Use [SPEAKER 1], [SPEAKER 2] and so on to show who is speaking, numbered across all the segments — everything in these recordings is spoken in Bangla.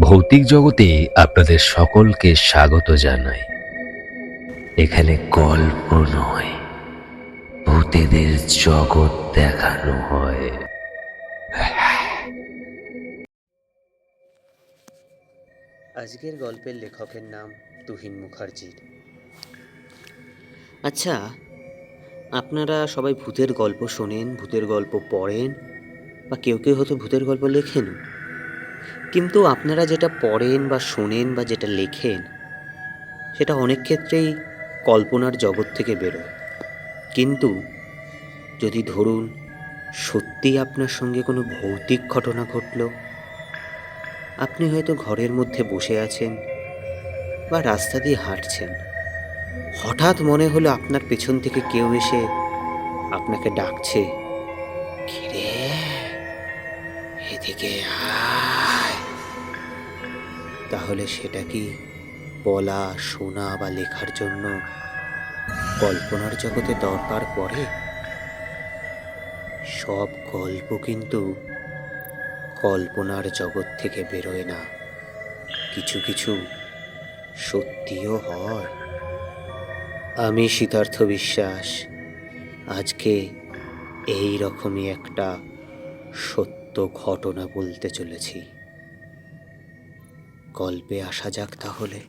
[SPEAKER 1] ভৌতিক জগতে আপনাদের সকলকে স্বাগত জানাই। এখানে গল্প নয় ভূতেদের জগৎ দেখানো হয়।
[SPEAKER 2] আজকের গল্পের লেখকের নাম তুহিন মুখার্জির। আচ্ছা আপনারা সবাই ভূতের গল্প শোনেন ভূতের গল্প পড়েন বা কেউ কেউ হয়তো ভূতের গল্প লেখেন? কিন্তু আপনারা যেটা পড়েন বা শোনেন বা যেটা লেখেন, সেটা অনেক ক্ষেত্রেই কল্পনার জগৎ থেকে বেরোয়। কিন্তু যদি ধরুন সত্যি আপনার সঙ্গে কোনো ভৌতিক ঘটনা ঘটলো, আপনি হয়তো ঘরের মধ্যে বসে আছেন বা রাস্তা দিয়ে হাঁটছেন। হঠাৎ মনে হলো আপনার পেছন থেকে কেউ এসে আপনাকে ডাকছে, কিরে? এদিকে আয়। তাহলে সেটা কি বলা, শোনা বা লেখার জন্য কল্পনার জগতে দরকার পড়ে? সব গল্প কিন্তু কল্পনার জগৎ থেকে বেরোয় না। কিছু কিছু সত্যিও হয়। আমি শীতার্থ বিশ্বাস, আজকে এই রকমই একটা সত্য ঘটনা বলতে চলেছি। গল্পে আসা যাক তাহলে।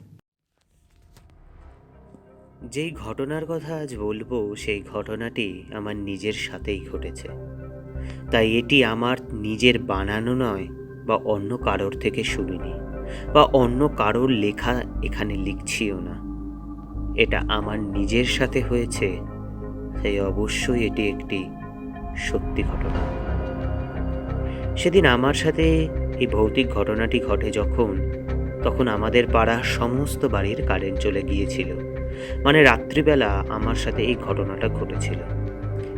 [SPEAKER 2] যেই ঘটনার কথা আজ বলব, সেই ঘটনাটি আমার নিজের সাথেই ঘটেছে। তাই এটি আমার নিজের বানানো নয়, বা অন্য কারোর থেকে শুনিনি, বা অন্য কারোর লেখা এখানে লিখছিও না। এটা আমার নিজের সাথে হয়েছে, তাই অবশ্যই এটি একটি সত্যি ঘটনা। সেদিন আমার সাথে এই ভৌতিক ঘটনাটি ঘটে যখন তখন আমাদের পাড়ার সমস্ত বাড়ির কারেন্ট চলে গিয়েছিল। মানে রাত্রিবেলা আমার সাথে এই ঘটনাটা ঘটেছিল।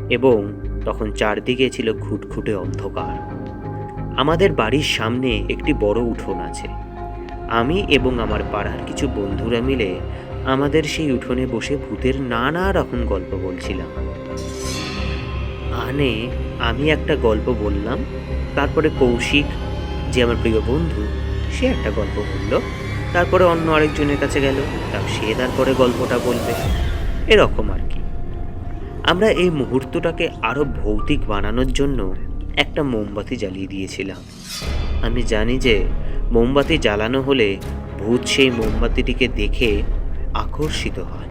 [SPEAKER 2] এবং তখন চারদিকে ছিল ঘুটঘুটে অন্ধকার। আমাদের বাড়ির সামনে একটি বড় উঠোন আছে। আমি এবং আমার পাড়ার কিছু বন্ধুরা মিলে আমাদের সেই উঠোনে বসে ভূতের নানা রকম গল্প বলছিলাম। আনে আমি একটা গল্প বললাম, তারপরে কৌশিক, যে আমার প্রিয় বন্ধু সে একটা গল্প বলল। তারপরে অন্য আরেকজনের কাছে গেল। তার সে তারপরে গল্পটা বলবে। এরকম আর কি। আমরা এই মুহূর্তটাকে আরও ভৌতিক বানানোর জন্য একটা মোমবাতি জ্বালিয়ে দিয়েছিলাম। আমি জানি যে মোমবাতি জ্বালানো হলে ভূত সেই মোমবাতিটিকে দেখে আকর্ষিত হয়।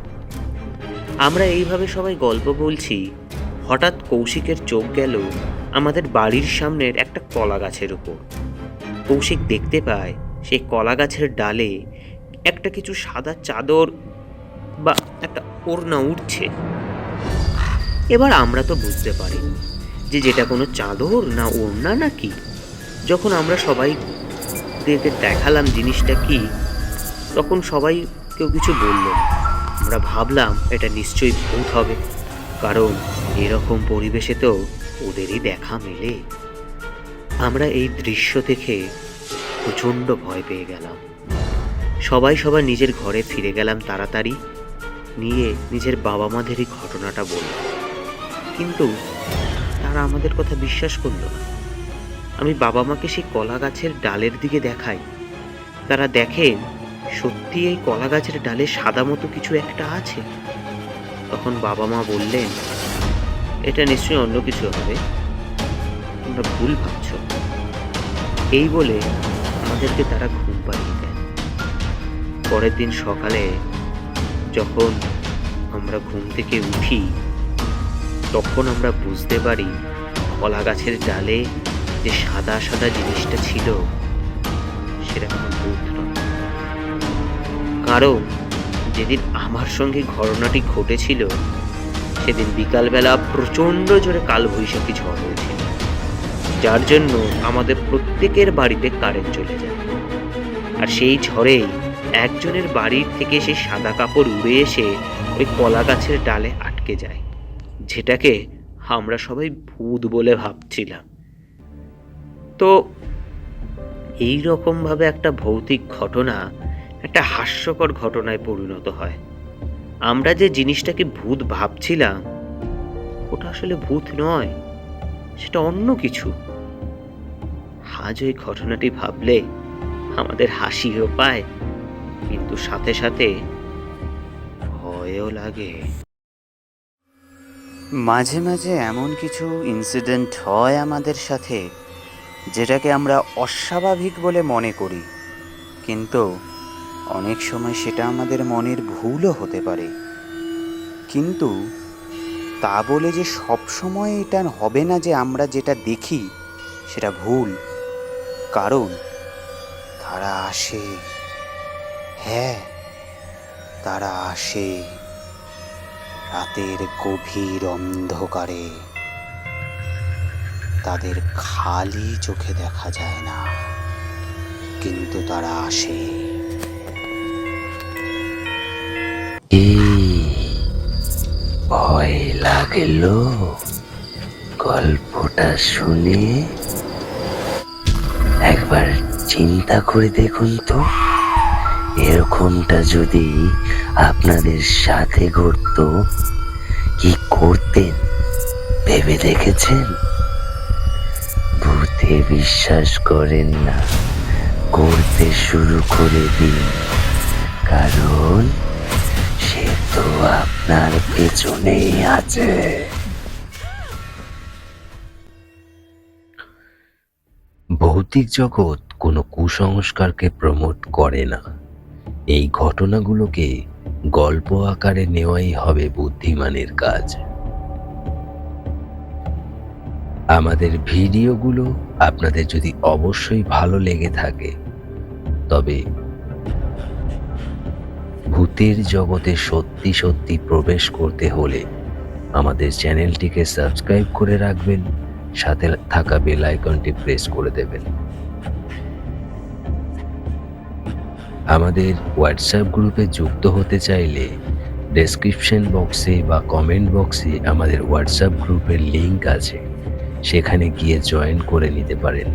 [SPEAKER 2] আমরা এইভাবে সবাই গল্প বলছি, হঠাৎ কৌশিকের চোখ গেল আমাদের বাড়ির সামনের একটা কলা গাছের উপর। কৌশিক দেখতে পায় সেই কলা গাছের ডালে একটা কিছু সাদা চাদর বা একটা ওড়না উঠছে এবার আমরা তো বুঝতে পারি যে যেটা কোনো চাদর না ওড়না না কি যখন আমরা সবাই দেখালাম জিনিসটা কি, তখন সবাই কেউ কিছু বলল। আমরা ভাবলাম এটা নিশ্চয়ই ভূত হবে, কারণ এরকম পরিবেশে তো ওদেরই দেখা মেলে। আমরা এই দৃশ্য দেখে প্রচণ্ড ভয় পেয়ে গেলাম। সবাই সবার নিজের ঘরে ফিরে গেলাম তাড়াতাড়ি, নিয়ে নিজের বাবা মাদেরই ঘটনাটা বলল কিন্তু তারা আমাদের কথা বিশ্বাস করল না। আমি বাবা মাকে সেই কলা গাছের ডালের দিকে দেখাই। তারা দেখেন, সত্যি এই কলা গাছের ডালে সাদা মতো কিছু একটা আছে। তখন বাবা মা বললেন, এটা নিশ্চয়ই অন্য কিছু হবে। তোমরা ভুল ভাবছ। এই বলে আমাদেরকে তারা ঘুম পাড়িয়ে দেন পরের দিন সকালে যখন আমরা ঘুম থেকে উঠি, তখন আমরা বুঝতে পারি কলা গাছের ডালে যে সাদা সাদা জিনিসটা ছিল, সেটা কোনো ভূত নয়। কারণ যেদিন আমার সঙ্গে ঘটনাটি ঘটেছিল, সেদিন বিকালবেলা প্রচণ্ড জোরে কালবৈশাখী ঝড় হয়েছিল। যার জন্য আমাদের প্রত্যেকের বাড়িতে কারেন্ট চলে যায়। আর সেই ঝড়েই একজনের বাড়ির থেকে সেই সাদা কাপড় উড়ে এসে ওই কলা গাছের ডালে আটকে যায়, যেটাকে আমরা সবাই ভূত বলে ভাবছিলাম। তো এই রকমভাবে একটা ভৌতিক ঘটনা একটা হাস্যকর ঘটনায় পরিণত হয়। আমরা যে জিনিসটাকে ভূত ভাবছিলাম, ওটা আসলে ভূত নয়, সেটা অন্য কিছু। আজ ওই ঘটনাটি ভাবলে
[SPEAKER 3] আমাদের হাসিও পায়, কিন্তু সাথে সাথে ভয়ও লাগে।
[SPEAKER 2] মাঝে মাঝে এমন কিছু ইনসিডেন্ট হয় আমাদের সাথে, যেটাকে আমরা অস্বাভাবিক বলে মনে করি, কিন্তু অনেক সময় সেটা আমাদের মনের ভুলও হতে পারে। কিন্তু তা বলে যে সব সময় এটা হবে না যে আমরা যেটা দেখি, সেটা ভুল কারণ তারা আসে। হ্যাঁ তারা আসে রাতের গভীর অন্ধকারে। তাদের খালি চোখে দেখা যায় না, কিন্তু তারা আসে।
[SPEAKER 1] ভয় লাগল গল্পটা শুনে? একবার চিন্তা করে দেখুন তো। এরকমটা যদি আপনাদের সাথে ঘটতো, কি করতেন? ভেবে দেখেছেন? ভূতে বিশ্বাস করেন না। করতে শুরু করে দিন। কারণ সে তো আপনার পেছনেই আছে। ভৌতিক জগৎ কোনো কুসংস্কারকে প্রমোট করে না। এই ঘটনাগুলোকে গল্প আকারে নেওয়াই হবে বুদ্ধিমানের কাজ। আমাদের ভিডিওগুলো আপনাদের যদি অবশ্যই ভালো লেগে থাকে, তবে ভূতের জগতে সত্যি সত্যি প্রবেশ করতে হলে আমাদের চ্যানেলটিকে সাবস্ক্রাইব করে রাখবেন। সাথে থাকা বেল আইকনটি প্রেস করে দেবেন। আমাদের হোয়াটসঅ্যাপ গ্রুপে যুক্ত হতে চাইলে ডেসক্রিপশন বক্সে বা কমেন্ট বক্সে আমাদের হোয়াটসঅ্যাপ গ্রুপের লিঙ্ক আছে। সেখানে গিয়ে জয়েন করে নিতে পারেন।